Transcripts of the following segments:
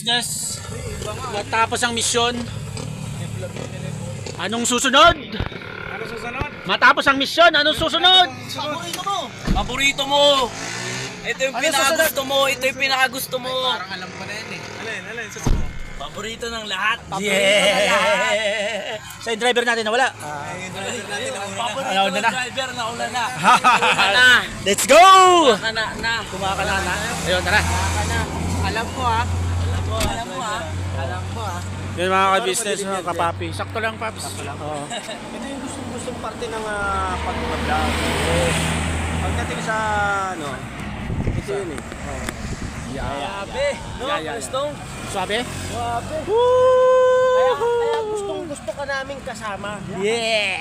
Yes. Matapos ang misyon. Anong susunod? Ano susunod? Matapos ang misyon, anong susunod? Paborito mo! Paborito mo! Ito yung Ano pinakagusto mo, ito yung pinakagusto mo. alam ko na yan eh. Alin, alin, susunod. Paborito ng lahat. Yeah! Sa yung driver natin nawala. Ay, driver natin ang una. Paborito ng na na? driver na una na. na. Let's go! Na na na. Kumakana na. Ayun, tara. Alam mo ah. Alam mo, alam mo ah. Alam mo ah. Yun mga ka-business, mga kapapi. Sakto lang, Paps. Oo. Ito yung gustong gustong parte ng uh, pag-vlog. Pagdating sa ano, ito yun eh. No, Yeah, yeah, yeah. Prestong? Sabi? Grabe. Woo! Kaya, kaya gustong gusto ka namin kasama. Yeah!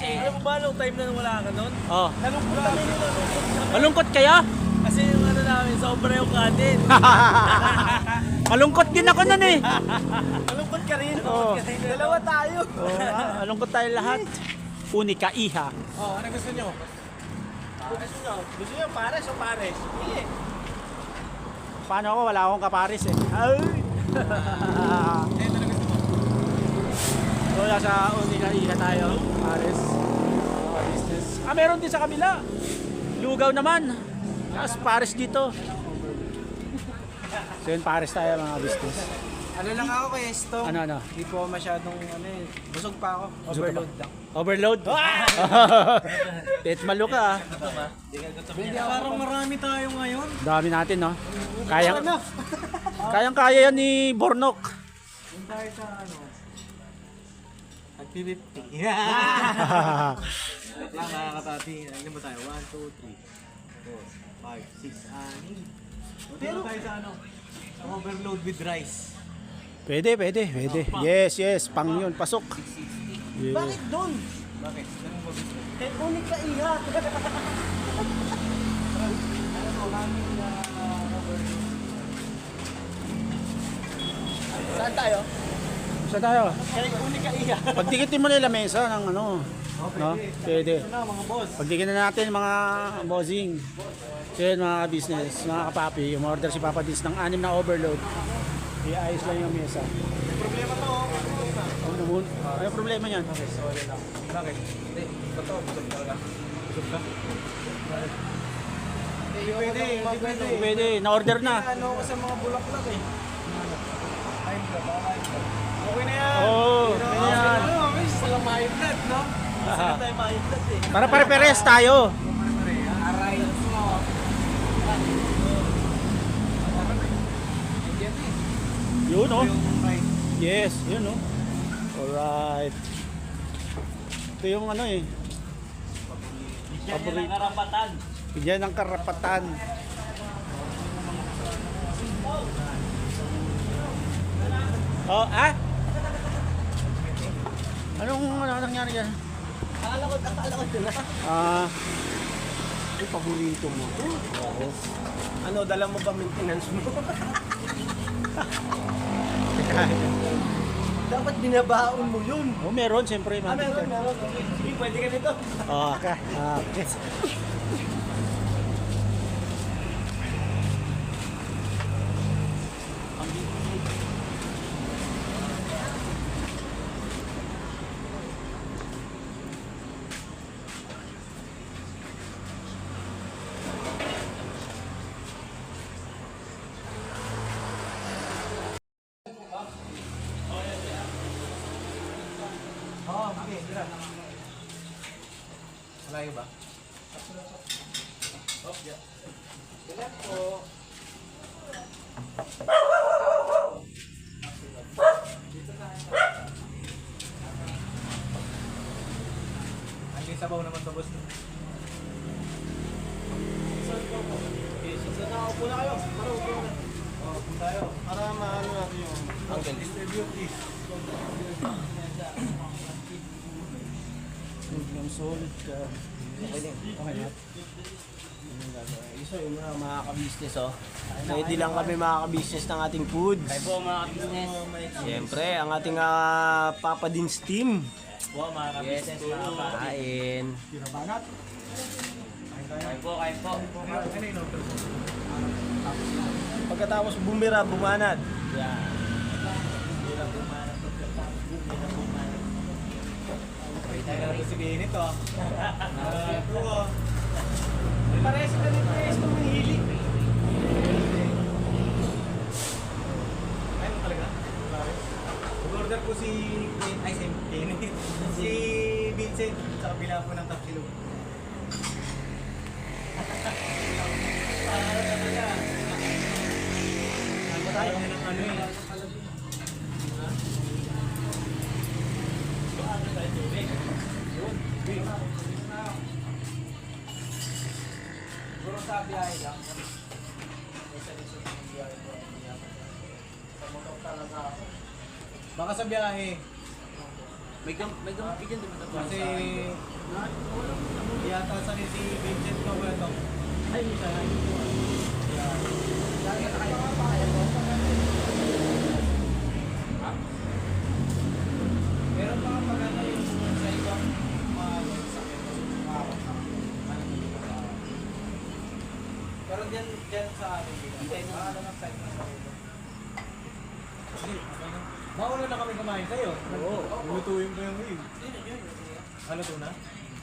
Alam mo ba, nung time na wala ka nun? Oh. Nalungkot kami nila. Malungkot kaya? Kasi yung ano namin, sobra yung kanin. Malungkot din ako nun eh. Nalungkot ka rin. Oo. Dalawa tayo. Oh, ah, malungkot tayo lahat. Unika iha. Oh, ano gusto nyo? Gusto nyo? Gusto nyo pares o pares? Pili. Paano ako? Wala akong kaparis eh. Ay! so, nasa Unika iha tayo. Business. Ah, meron din sa kabila. Lugaw naman. Tapos Paris dito. So yun, Paris tayo mga business. Ano lang ako kay Stone? Ano, ano? Hindi po masyadong ano eh. Busog pa ako. Busog ka pa? Overload lang. Overload? Bet malo ka ah. Parang marami tayo ngayon. Dami natin no. Kayang Kayang kaya yan ni Bornok. Yung tayo sa ano. Nagpipipti. lang nakakatati. Ilan ba tayo? 1, 2, 3, 4, 5, 6, 6. Pero tayo sa ano? Overload with rice. pwede, pwede, pwede. Yes, yes, pang yun, pasok. Yeah. Bakit doon? Bakit? Ganun ba gusto? Eh, unik ka iha. Saan tayo? Saan tayo? Kaya unik ka iha. Pagdikitin mo na yung lamesa ng ano. No? Pwede. Ito na natin mga bossing. So yun mga business, mga kapapi, umorder si Papa Dins ng anim na overload. Iayos lang yung mesa. Problema to. oh. Ano naman? Ano problema niyan? Sorry lang. Bakit? Hindi. Totoo. Busog talaga. Busog ka? Hindi pwede. Hindi pwede. Pwede, na-order na. Ano ako sa mga bulaklak eh. Time ka ba? Okay na yan. Oo, oh, yan. Walang blood, no? Para pare-pares tayo. Yun oh. Yung rice. Yes, yun oh. Alright. Ito yung ano eh. Bigyan ng karapatan. Bigyan ng karapatan. Oh, ah? Anong ano nangyari dyan? Akala ko, akala ko yun ah. Ay, paborito mo. Ano, dala mo ba maintenance mo? Dapat binabaon mo yun. oh, meron siyempre. Ah, meron, meron. Sige, pwede ka nito. Oh, okay. Ah, okay. Oo, okay, tira. Malayo ba? Ang sabaw naman to, boss. Sana upo na kayo. Para upo na. Oh, tayo. Para maano natin yung angle. Distribute this. Yung solid ka. Okay din. Okay na. Iso yung mga mga ka-business oh. Ready lang kami mga ka-business ng ating food. Kayo po mga business. Siyempre, ang ating uh, Papa Dins team. Po mga business mga kapatid. Kain. Kayo po, kayo po. Pagkatapos bumira, bumanad. Yan. Hindi lang bumanap pagkatapos. Hindi lang bumanap. Tayo na si Benito ah. Ito ah. Pares ka rin pares kung hilig. Ayun talaga? Order po si ay si Kenny. si Vincent sa kabila po ng Tapsilog. Ano tayo ano eh. Biyahe. May gam, may gam, bigyan din mo. Kasi yata sa ni si Vincent ko ba ito? Ay, may sana. Meron pa nga pag ano yung sa ibang na. Pero dyan, dyan sa dito. Hindi, na sa ito. Hindi, okay na. Mauna na kami kumain sa'yo. Oo. Lutuin ko yung iyo. Ano to na?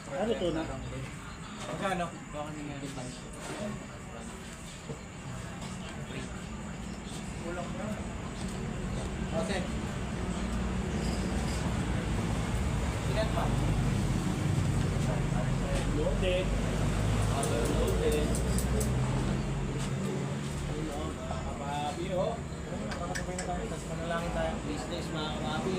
Ano to na? Magkano? Kulang na. Okay. Ilan pa? Loaded. Loaded. Kapabi, oh. Nakakabay na tayo, tapos manalangin tayo. Business mga kamabi.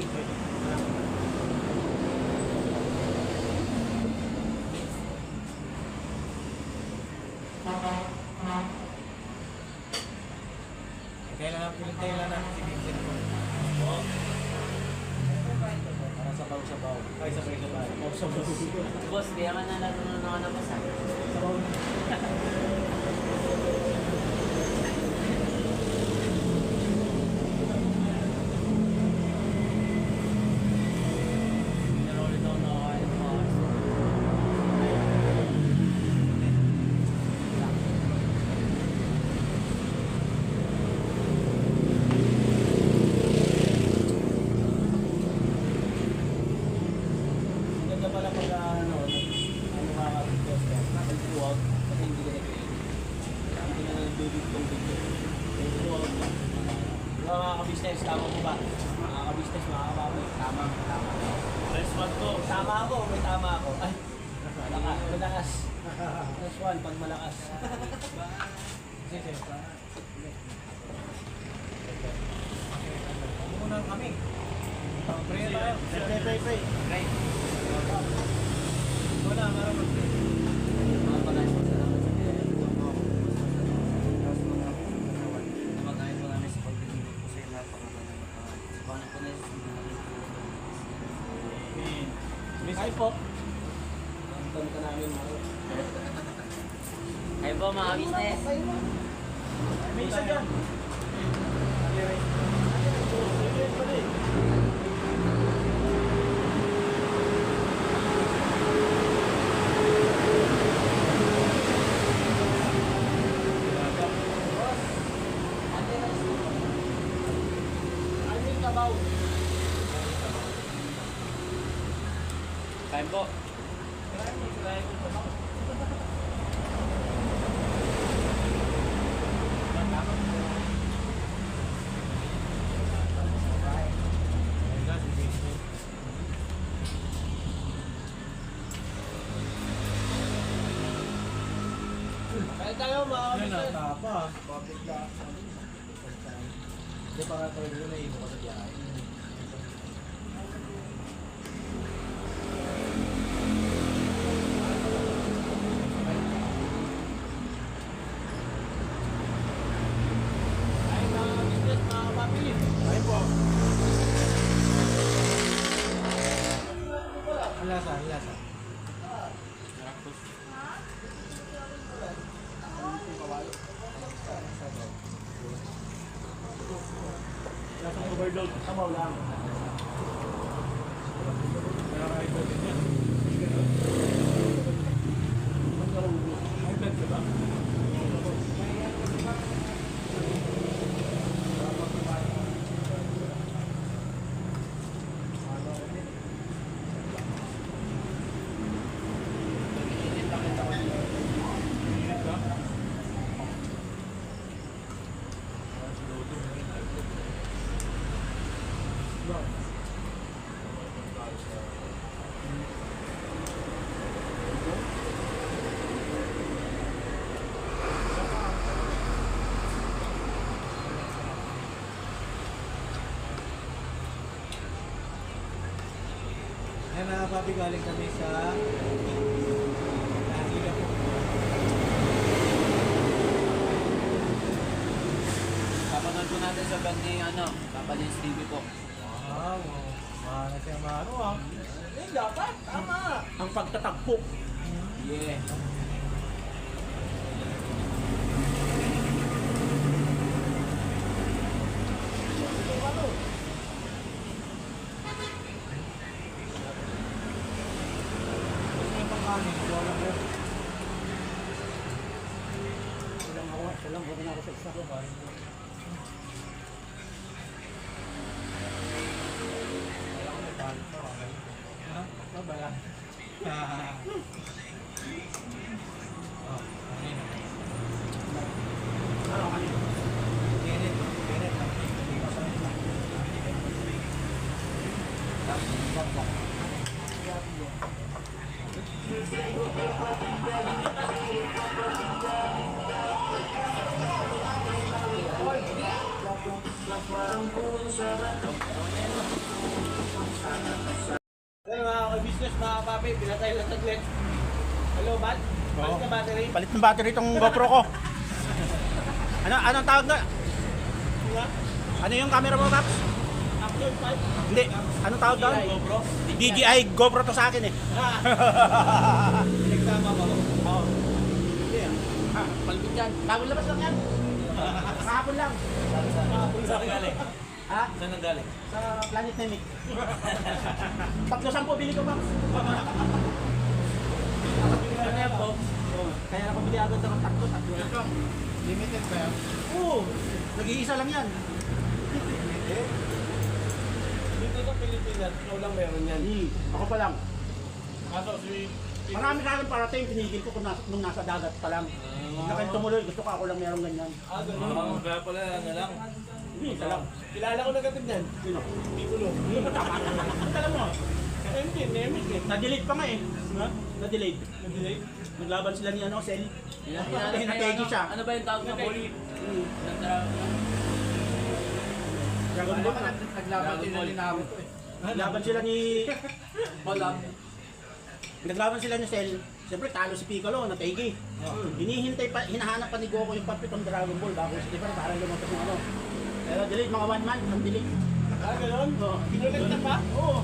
Kailangan pinintay lang natin si Vincent ko. Para sabaw-sabaw. Ay, sabay-sabay. Oh, sa Boss, kaya ka na natulungan ako na basa. Hindi na ulit ako nakakain ng mga Ganda pala pag ano, ano makakapagpos ka. Nagbuwag, kasi hindi ka nag-create. Hindi ka nagbibigtong bigto. Nagbuwag ka. Diba mga ka-business, tama mo ba? Mga ka-business, mga kababoy, tama, tama. Press one to. Tama ako, may tama ako. Ay, malakas, malakas. Plus one, pag malakas. Sige, sige. Muna kami. Uh, pray na tayo. Pray, pray, pray. Right. Wala, meron Kain po. Kaya tayo, mga Yan na, ka-business. Tapa. Hindi pa nga talaga yun, naibo ka sa biyahe. Ay, mga ka-business, mga kapapili. Ay po. Ang lasa, ang lasa. Nasa overload, sabaw lang. Nakakain ko din yan. Ay, blood ka ba? Mga papi, galing kami sa Nakila po. Natin sa band ni ano, Papa Lins TV po. Wow, na siya maano ah. Eh, dapat. Tama. Ang pagtatagpo. Yeah. Gusto yung pangkanin, wala mo. Ilang ako, ilang ako Ayun mga ka-business, mga papi, pinatay lang saglit. Hello, Bat? Balik Oo. ka battery? Palit ng battery itong GoPro ko. Ano anong tawag na? Nga? Ano yung camera mo, Paps? Action 5? Hindi. Anong tawag doon? GoPro? DJI GoPro to sa akin eh. Pinagsama ba? Oo. Hindi ah. Ah, palpit yan. Bagong labas lang yan. Kahapon lang. Kahapon sa akin galing. Ha? Saan ang galing? Sa Planet Nemic. Tatlo sampo bili ko. Ano yan po? Kaya ako bili agad ng tatlo, tatlo. Limited ba yan? Oo. Nag-iisa lang yan. Dito sa Pilipinas, ikaw lang meron yan. Hmm. Ako pa lang. Kaso si... Marami sa akin parating, pinigil ko kung nasa, nung nasa dagat pa lang. Ah. Nakain tumuloy, gusto ko ako lang meron ganyan. Ah, ganun. kaya pala ano lang. Hindi, isa lang. Kilala ko na katid yan. Sino? Hindi, tama na. Ang alam mo, Eh, hindi, Nemec eh. na-delete pa nga eh. Ha? Na-delete. Nag-delay? Naglaban sila ni ano, Sel. Na pegi siya. Ano ba yung tawag na ball? Hmm. Dragon Ball na. Naglaban din na Naruto eh. Naglaban sila ni... Ball up. Naglaban sila ni Cell. Siyempre, talo si Piccolo, na pegi. Hinihintay pa, hinahanap pa ni Goku yung papitong Dragon Ball bago si Di ba, parang lumabas yung ano. Pero delete, mga one man, ang delete. Ah, ganun? Oo. Pinulit na pa? Oo.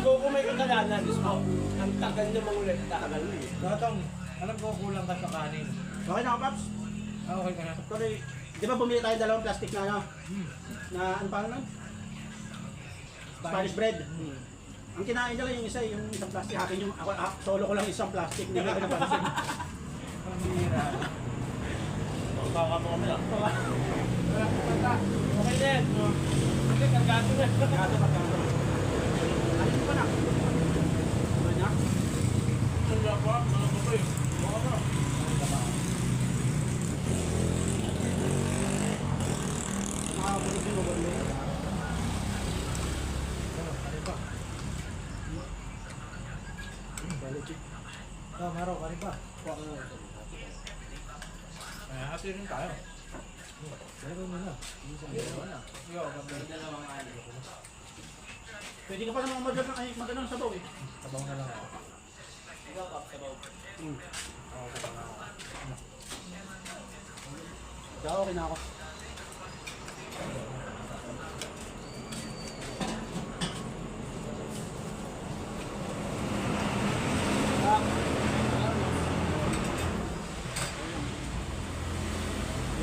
So, kung may kasalanan, mo, ang tagal niya mangulit. Tagal mo eh. Gatong, alam ko kulang ka sa kanin. Okay na, Paps. Ah, okay ka na. Tuloy, di ba bumili tayo dalawang plastic na ano? Na ano pa nun? Spanish bread. Ang kinain nila yung isa, yung isang plastic. Akin yung, ako, ako, solo ko lang isang plastic. Hindi ko napansin. Ang bihira. Baka mo kami lang. Okay yan. Hindi, kargado na. Kado pa kado. Ayun pa na. Ano niya? Wala pa, wala pa pa eh. Baka pa. Nakakabulit yung gobernador. Ano, ano pa? Ah, Maro, kanin pa. Ay, ate rin tayo. Meron mo na. Yo, Dalawang ano. Pwede ka pa naman mag ay magandang sabaw eh. Sabaw na lang ako. Ikaw, Kap, sabaw. Oo, sabaw na ako. Kaya okay na ako.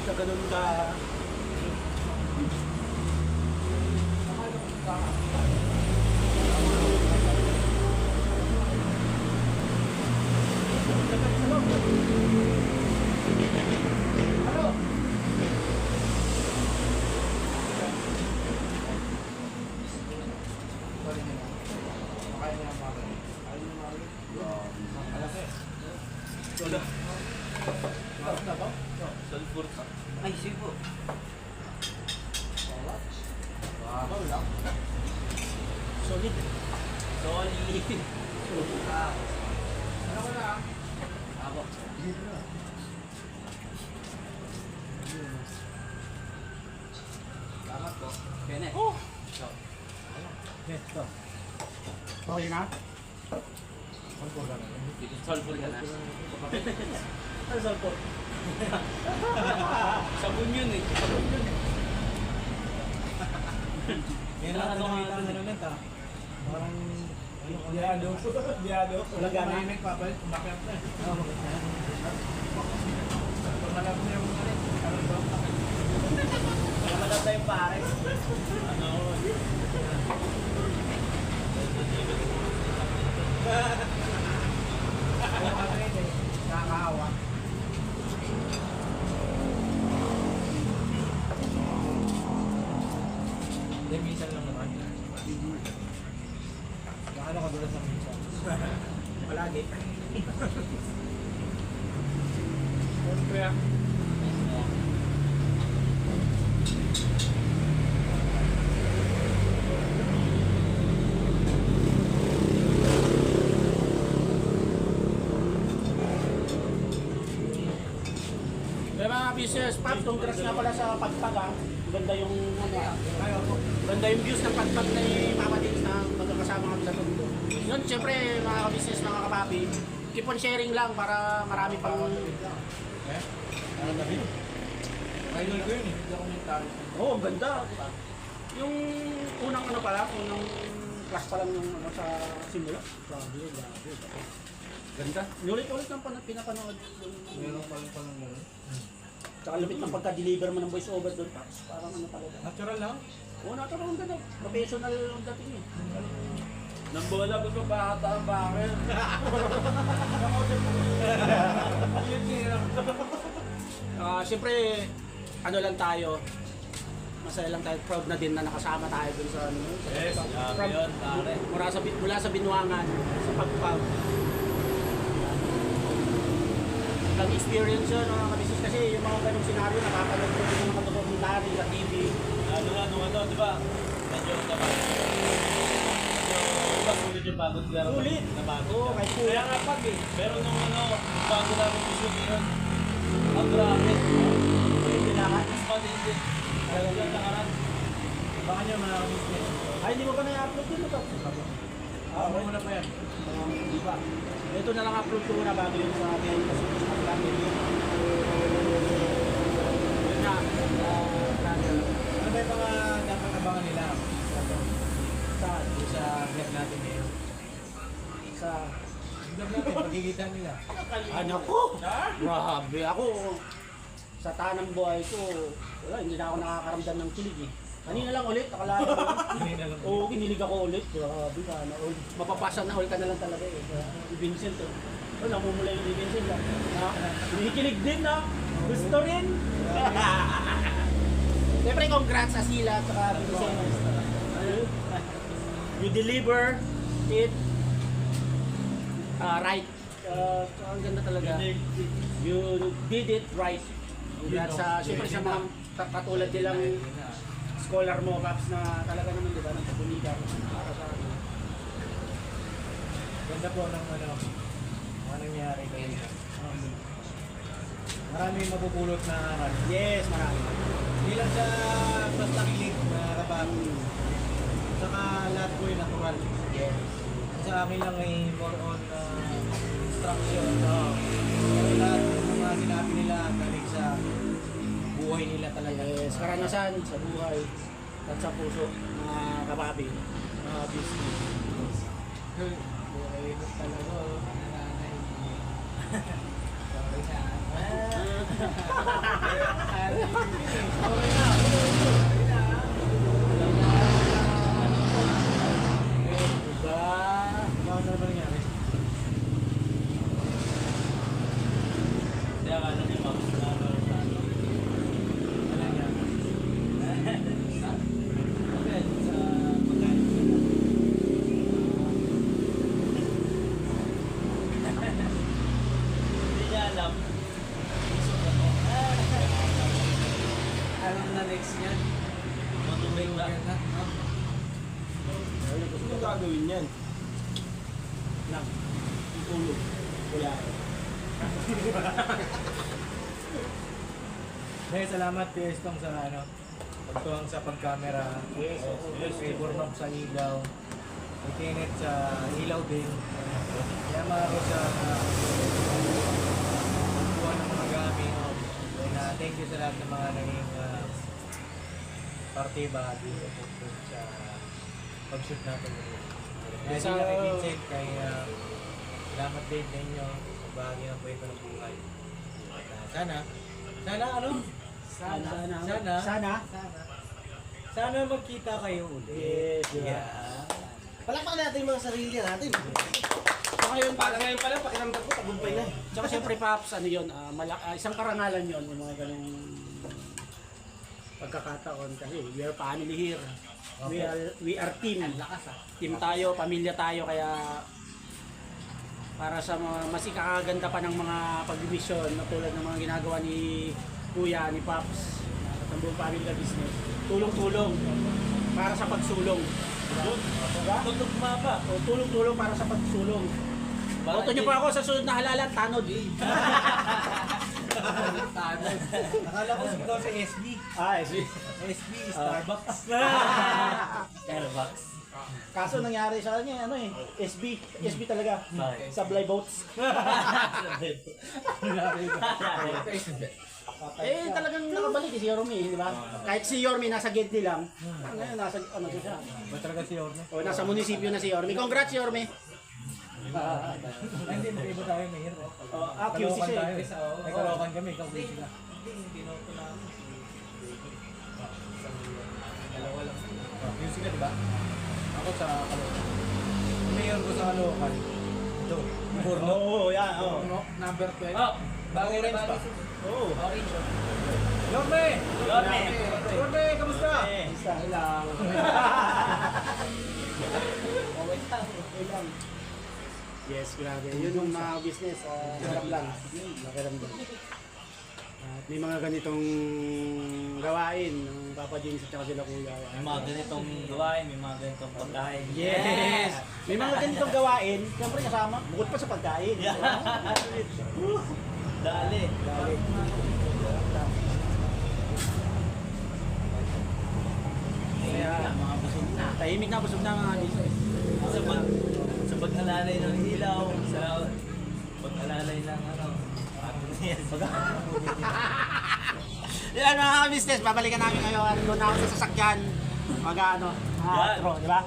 Ka ganun ka... Ay, sipo. Solid. Solid. Ako. Salamat po. Kenneth. Oh! Yes, to. Okay na? Sulfur ka na. Ka na. Ano sulfur? Sabon yun eh. Sabon yun eh. Yan lang Ano ano nga nakita dun na eh. ulit ah. Parang ano Biado. Biado. Walang gana? May nagpapalit, kumakap na. Oo. Pumalap na yung ba? Namadap na yung pare. Ano ka rin eh. Nakakaawa. Hindi, minsan lang naman. Gaano ka dulas sa minsan? Palagi. Kaya, Business, Pop, congrats nga pala sa pagpag ah. Ganda yung ano ah. ko. Ganda yung views ng pagpag ni Mama Dings na magkakasama kami sa mundo. Yun, siyempre mga ka-business, mga kapapi, keep on sharing lang para marami pang... Eh? Ano na rin? Idol ko yun eh. Nagtalo. Oo, oh, ganda. Yung unang ano pala, unang class pa lang yung ano sa simula. Grabe, grabe. Ganda. Ulit-ulit ng pan- pinapanood. Yung, Meron pa rin palang gano'n. Tsaka lupit ng pagka-deliver mo ng voice over doon. Tapos parang ano talaga. Natural lang. Oo, natural ang ganda. Professional ang dating eh. Nang bola ko pa bata ang bakit. Ah, Siyempre, ano lang tayo, masaya lang tayo, proud na din na nakasama tayo dun sa ano. sa Yes, pagpag. grabe From- yun, pare. Mula sa, Bin- mula sa Binuangan, sa pagpag. Ang experience yun, mga kasi yung mga ganong senaryo, nakapanood ko yung mga dokumentary sa TV. Lalo na nung ano, di ba? Medyo naman. Medyo sulit yung pagod laro. Sulit. Napagod Oo, ka. kahit Kaya nga pag eh. Pero nung ano, bago namin gusto yun. Ang grabe. Kailangan. Mas matindi. Ayaw yung nakaraan. Baka nyo mga business. Ay, hindi mo ba na-upload yun ito? Ah, mo muna pa yan. Um, di ba? Ito na lang upload ko na bago yun sa akin kasi ko lang yun. Yun na. ah. Ano ba yung mga dapat abangan nila? Sa, Yung sa vlog natin ngayon. sa, Vlog natin, pagkikita nila. ano ko? Grabe ako. Sa tanang buhay ko, wala, hindi na ako nakakaramdam ng kilig eh. Kanina lang ulit, akala ko. Hindi na lang. Oo, kinilig ako ulit. Grabe ka na all. Mapapasa na all ka na lang talaga eh. Si Vincent oh. Oh, namumula yung ni Vincent ah. Ha? Kinikilig din na. Gusto rin. Siyempre, congrats sa sila at saka Vincent. You deliver it uh, right. Uh, ang ganda talaga. You did it right. Congrats sa, siyempre sa mga ka- katulad nilang scholar mo, Paps, na talaga naman, di ba, para sa Ganda po ng ano, mga nangyari kayo. Marami mapupulot na aral. Yes, marami. Hindi lang sa basta kilig na kabang. Saka lahat po yung natural. Yes. Sa akin lang ay more on uh, instruction. Pero lahat ng mga sinabi nila galing sa buhay nila talaga. Yes, karanasan sa buhay at sa puso, mga kapabi, mga business. Buhay ko talaga. Okay. Hey, salamat PS Tong sa ano, pagtuwang sa pagkamera. Yes. Yes, favor knock sa ilaw. Itinet sa ilaw din. Kaya maro sa pagkuha ng mga gamit. And uh, thank you sa lahat ng mga naging uh, partiba dito po po sa pag-shoot natin. Kaya Sa- sa kay Vincent, kay uh, salamat din sa inyo sa bahagi ng kwento ng buhay. At, uh, sana, sana ano? Sana. Sana. Sana. Sana. Sana magkita kayo ulit. Yes? Yeah. Palakpakan natin yung mga sarili natin. So ngayon, Para ngayon pala, pakiramdam ko, tagumpay na. Tsaka siyempre Paps, ano yun, ah, mala- ah, isang karangalan yun, yung mga ganung pagkakataon kasi we are family here. We are we are team. Team tayo, pamilya tayo kaya para sa mga mas ikakaganda pa ng mga pag-mission na tulad ng mga ginagawa ni Kuya, ni Paps, at ang buong pamilya business. Tulong-tulong para sa pagsulong. Diba? Tugtugma pa. O, tulong-tulong para sa pagsulong. Boto niyo po ako sa sunod na halalan, tanod. Tanod. Akala ko sigaw sa SB. ah, yes. SB, Starbucks. Starbucks. Kaso nangyari sa kanya, ano eh, SB, SB talaga. Bakit? Sablay boats. eh, talagang nakabalik eh, si Yormi, di ba? Kahit si Yormi nasa Gedli lang, ngayon nasa, ano siya, Ba talaga si Orne? o nasa munisipyo na si Yormi. Congrats, Yormi! Ah, Ay, Hindi, mag-iba tayo, Mayor. oh, ah, QC Kalokan siya tayo. eh. May kalokan kami, ikaw busy ka. Dalawa lang. Oh, music ka, di ba? Ako sa kalokan. Ang Mayor ko sa kalokan. Ito, Burno. Oo, oh, yan, oo. Burno, number 12. Oh, Bagay na bagay. Oo. Orange. Yorme! Yorme! Yorme, kamusta? Isa lang. Okay lang. Yes, grabe. Yun yung mga business. Uh, sarap lang. At may mga ganitong gawain ng Papa James at saka sila Kuya. May mga ganitong gawain, may mga ganitong pagkain. Yes! May mga ganitong gawain, siyempre kasama, bukod pa sa pagkain. Dali. Dali. Kaya, Mga busog na. tahimik na, busog na mga business. Sa pag sa pag-alalay ng ilaw, sa pag-alalay ng ano. Yan mga business, babalikan namin ngayon. Doon ako sa sasakyan. Mag ano, ah, outro, di ba?